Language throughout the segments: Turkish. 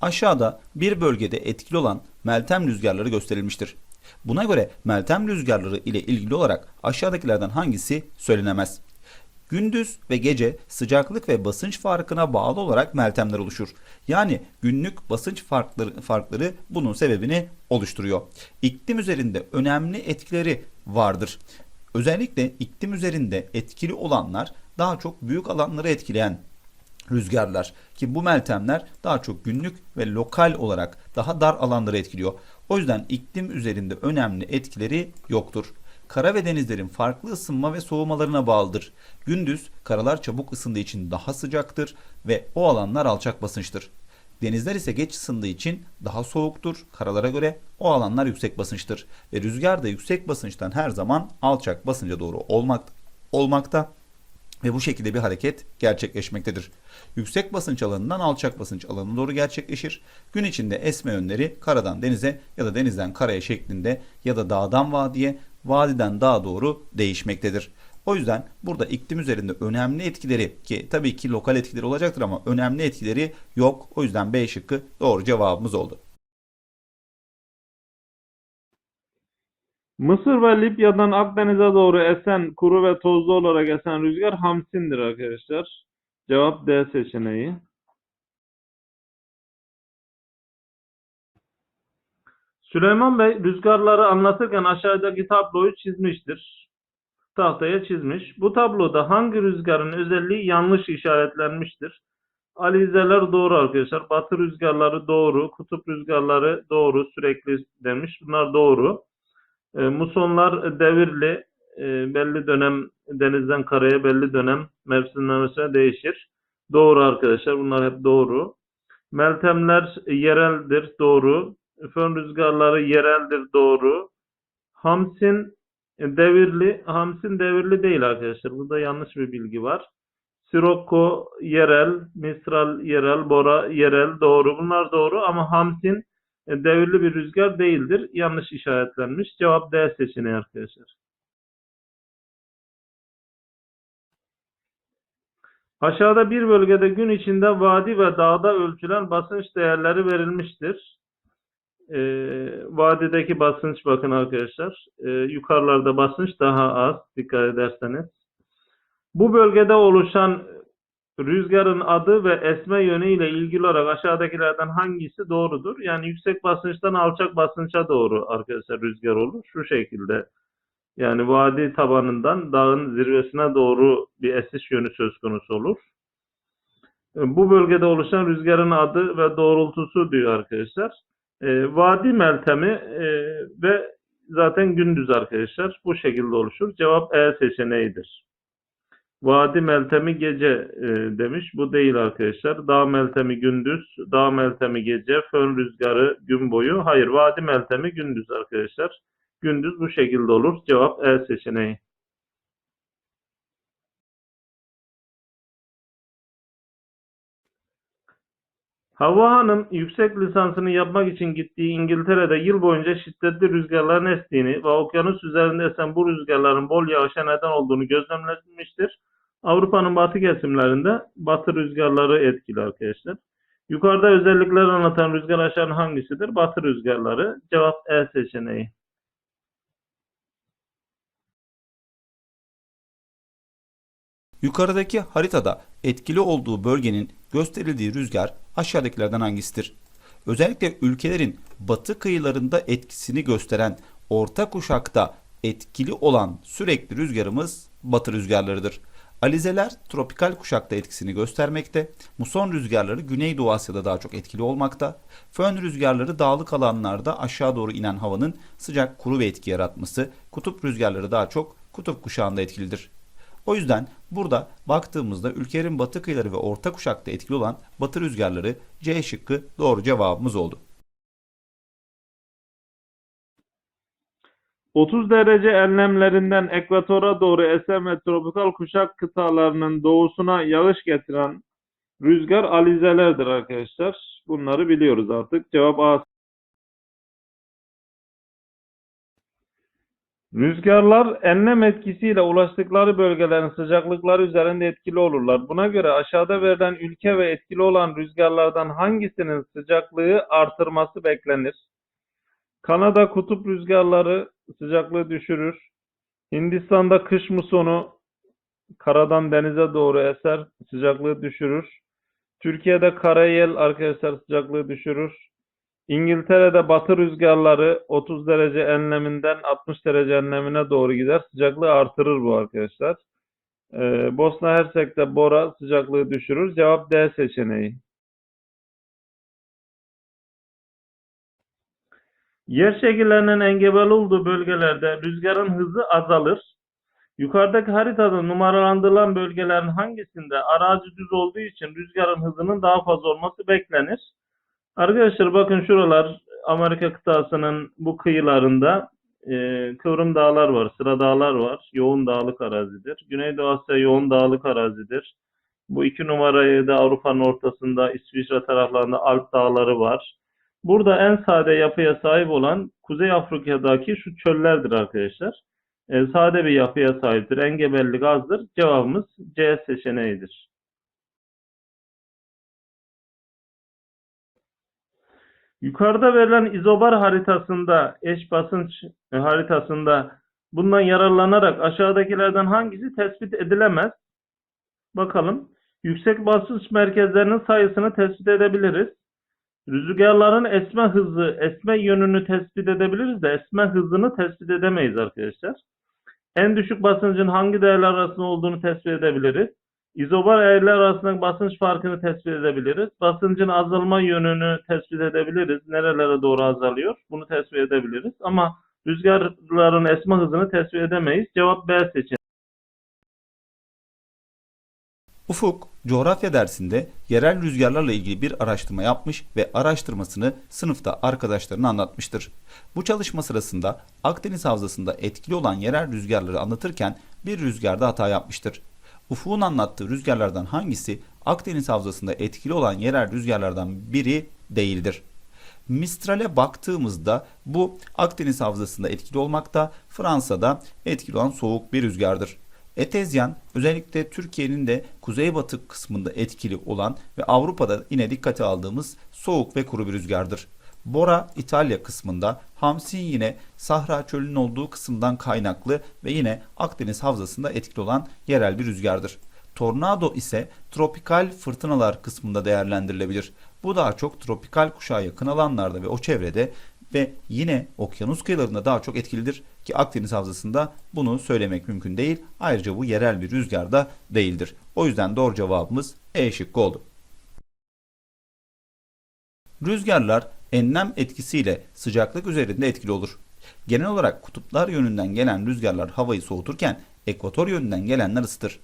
Aşağıda bir bölgede etkili olan Meltem rüzgarları gösterilmiştir. Buna göre Meltem rüzgarları ile ilgili olarak aşağıdakilerden hangisi söylenemez? Gündüz ve gece sıcaklık ve basınç farkına bağlı olarak meltemler oluşur. Yani günlük basınç farkları, farkları bunun sebebini oluşturuyor. İklim üzerinde önemli etkileri vardır. Özellikle iklim üzerinde etkili olanlar daha çok büyük alanları etkileyen rüzgarlar ki bu meltemler daha çok günlük ve lokal olarak daha dar alanları etkiliyor. O yüzden iklim üzerinde önemli etkileri yoktur. Kara ve denizlerin farklı ısınma ve soğumalarına bağlıdır. Gündüz karalar çabuk ısındığı için daha sıcaktır ve o alanlar alçak basınçtır. Denizler ise geç ısındığı için daha soğuktur. Karalara göre o alanlar yüksek basınçtır. Ve rüzgar da yüksek basınçtan her zaman alçak basınca doğru olmak, olmakta ve bu şekilde bir hareket gerçekleşmektedir. Yüksek basınç alanından alçak basınç alanına doğru gerçekleşir. Gün içinde esme yönleri karadan denize ya da denizden karaya şeklinde ya da dağdan vadiye, vadiden dağa doğru değişmektedir. O yüzden burada iklim üzerinde önemli etkileri ki tabii ki lokal etkileri olacaktır ama önemli etkileri yok. O yüzden B şıkkı doğru cevabımız oldu. Mısır ve Libya'dan Akdeniz'e doğru esen, kuru ve tozlu olarak esen rüzgar hamsindir arkadaşlar. Cevap D seçeneği. Süleyman Bey rüzgarları anlatırken aşağıdaki tabloyu çizmiştir. Tahtaya çizmiş. Bu tabloda hangi rüzgarın özelliği yanlış işaretlenmiştir? Alizeler doğru arkadaşlar. Batı rüzgarları doğru. Kutup rüzgarları doğru. Sürekli demiş. Bunlar doğru. E, musonlar devirli. E, belli dönem denizden karaya belli dönem mevsimden mevsime değişir. Doğru arkadaşlar. Bunlar hep doğru. Meltemler yereldir. Doğru. Fön rüzgarları yereldir. Doğru. Hamsin devirli. Hamsin devirli değil arkadaşlar. Burada yanlış bir bilgi var. Sirokko yerel, Mistral yerel, Bora yerel doğru. Bunlar doğru ama Hamsin devirli bir rüzgar değildir. Yanlış işaretlenmiş. Cevap D seçeneği arkadaşlar. Aşağıda bir bölgede gün içinde vadi ve dağda ölçülen basınç değerleri verilmiştir. Ee, vadideki basınç bakın arkadaşlar. Ee, yukarılarda basınç daha az dikkat ederseniz. Bu bölgede oluşan rüzgarın adı ve esme yönü ile ilgili olarak aşağıdakilerden hangisi doğrudur? Yani yüksek basınçtan alçak basınça doğru arkadaşlar rüzgar olur. Şu şekilde. Yani vadi tabanından dağın zirvesine doğru bir esiş yönü söz konusu olur. Bu bölgede oluşan rüzgarın adı ve doğrultusu diyor arkadaşlar. Ee, vadi meltemi e, ve zaten gündüz arkadaşlar. Bu şekilde oluşur. Cevap E seçeneğidir. Vadi meltemi gece e, demiş. Bu değil arkadaşlar. Dağ meltemi gündüz, dağ meltemi gece, fön rüzgarı gün boyu. Hayır, vadi meltemi gündüz arkadaşlar. Gündüz bu şekilde olur. Cevap E seçeneği. Havva Hanım yüksek lisansını yapmak için gittiği İngiltere'de yıl boyunca şiddetli rüzgarların estiğini ve okyanus üzerinde esen bu rüzgarların bol yağışa neden olduğunu gözlemlemiştir. Avrupa'nın batı kesimlerinde batı rüzgarları etkili arkadaşlar. Yukarıda özellikleri anlatan rüzgar aşağının hangisidir? Batı rüzgarları. Cevap E seçeneği. Yukarıdaki haritada etkili olduğu bölgenin gösterildiği rüzgar aşağıdakilerden hangisidir? Özellikle ülkelerin batı kıyılarında etkisini gösteren orta kuşakta etkili olan sürekli rüzgarımız batı rüzgarlarıdır. Alizeler tropikal kuşakta etkisini göstermekte. Muson rüzgarları Güneydoğu Asya'da daha çok etkili olmakta. Fön rüzgarları dağlık alanlarda aşağı doğru inen havanın sıcak kuru bir etki yaratması. Kutup rüzgarları daha çok kutup kuşağında etkilidir. O yüzden burada baktığımızda ülkelerin batı kıyıları ve orta kuşakta etkili olan batı rüzgarları C şıkkı doğru cevabımız oldu. 30 derece enlemlerinden ekvatora doğru esen ve tropikal kuşak kıtalarının doğusuna yağış getiren rüzgar alizelerdir arkadaşlar. Bunları biliyoruz artık. Cevap A. Rüzgarlar enlem etkisiyle ulaştıkları bölgelerin sıcaklıkları üzerinde etkili olurlar. Buna göre aşağıda verilen ülke ve etkili olan rüzgarlardan hangisinin sıcaklığı artırması beklenir? Kanada kutup rüzgarları sıcaklığı düşürür. Hindistan'da kış musonu karadan denize doğru eser, sıcaklığı düşürür. Türkiye'de karayel arkadaşlar sıcaklığı düşürür. İngiltere'de batı rüzgarları 30 derece enleminden 60 derece enlemine doğru gider. Sıcaklığı artırır bu arkadaşlar. Ee, Bosna Hersek'te Bora sıcaklığı düşürür. Cevap D seçeneği. Yer şekillerinin engebeli olduğu bölgelerde rüzgarın hızı azalır. Yukarıdaki haritada numaralandırılan bölgelerin hangisinde arazi düz olduğu için rüzgarın hızının daha fazla olması beklenir? Arkadaşlar bakın şuralar Amerika kıtasının bu kıyılarında e, kıvrım dağlar var, sıra dağlar var. Yoğun dağlık arazidir. Güneydoğu Asya yoğun dağlık arazidir. Bu iki numarayı da Avrupa'nın ortasında İsviçre taraflarında Alp dağları var. Burada en sade yapıya sahip olan Kuzey Afrika'daki şu çöllerdir arkadaşlar. E, sade bir yapıya sahiptir. Engebellik azdır. Cevabımız C seçeneğidir. Yukarıda verilen izobar haritasında, eş basınç haritasında bundan yararlanarak aşağıdakilerden hangisi tespit edilemez? Bakalım. Yüksek basınç merkezlerinin sayısını tespit edebiliriz. Rüzgarların esme hızı, esme yönünü tespit edebiliriz de esme hızını tespit edemeyiz arkadaşlar. En düşük basıncın hangi değerler arasında olduğunu tespit edebiliriz. İzobar eğriler arasındaki basınç farkını tespit edebiliriz. Basıncın azalma yönünü tespit edebiliriz. Nerelere doğru azalıyor? Bunu tespit edebiliriz. Ama rüzgarların esme hızını tespit edemeyiz. Cevap B seçeneği. Ufuk, coğrafya dersinde yerel rüzgarlarla ilgili bir araştırma yapmış ve araştırmasını sınıfta arkadaşlarına anlatmıştır. Bu çalışma sırasında Akdeniz Havzası'nda etkili olan yerel rüzgarları anlatırken bir rüzgarda hata yapmıştır. Ufuk'un anlattığı rüzgarlardan hangisi Akdeniz Havzası'nda etkili olan yerel rüzgarlardan biri değildir? Mistral'e baktığımızda bu Akdeniz Havzası'nda etkili olmakta, Fransa'da etkili olan soğuk bir rüzgardır. Etezyan özellikle Türkiye'nin de kuzeybatı kısmında etkili olan ve Avrupa'da yine dikkate aldığımız soğuk ve kuru bir rüzgardır. Bora İtalya kısmında, Hamsin yine Sahra çölünün olduğu kısımdan kaynaklı ve yine Akdeniz havzasında etkili olan yerel bir rüzgardır. Tornado ise tropikal fırtınalar kısmında değerlendirilebilir. Bu daha çok tropikal kuşağa yakın alanlarda ve o çevrede ve yine okyanus kıyılarında daha çok etkilidir ki Akdeniz havzasında bunu söylemek mümkün değil. Ayrıca bu yerel bir rüzgar da değildir. O yüzden doğru cevabımız E şıkkı oldu. Rüzgarlar enlem etkisiyle sıcaklık üzerinde etkili olur. Genel olarak kutuplar yönünden gelen rüzgarlar havayı soğuturken ekvator yönünden gelenler ısıtır.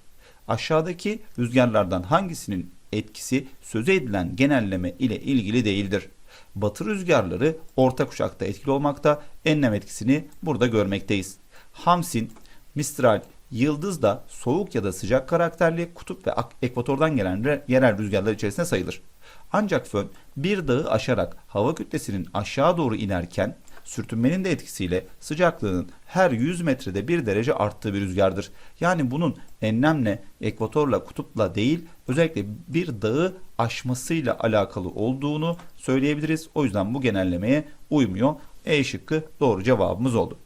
Aşağıdaki rüzgarlardan hangisinin etkisi sözü edilen genelleme ile ilgili değildir? Batı rüzgarları orta kuşakta etkili olmakta, enlem etkisini burada görmekteyiz. Hamsin, Mistral, Yıldız da soğuk ya da sıcak karakterli kutup ve ekvatordan gelen re- yerel rüzgarlar içerisine sayılır. Ancak fön bir dağı aşarak hava kütlesinin aşağı doğru inerken sürtünmenin de etkisiyle sıcaklığının her 100 metrede 1 derece arttığı bir rüzgardır. Yani bunun enlemle, ekvatorla, kutupla değil özellikle bir dağı aşmasıyla alakalı olduğunu söyleyebiliriz. O yüzden bu genellemeye uymuyor. E şıkkı doğru cevabımız oldu.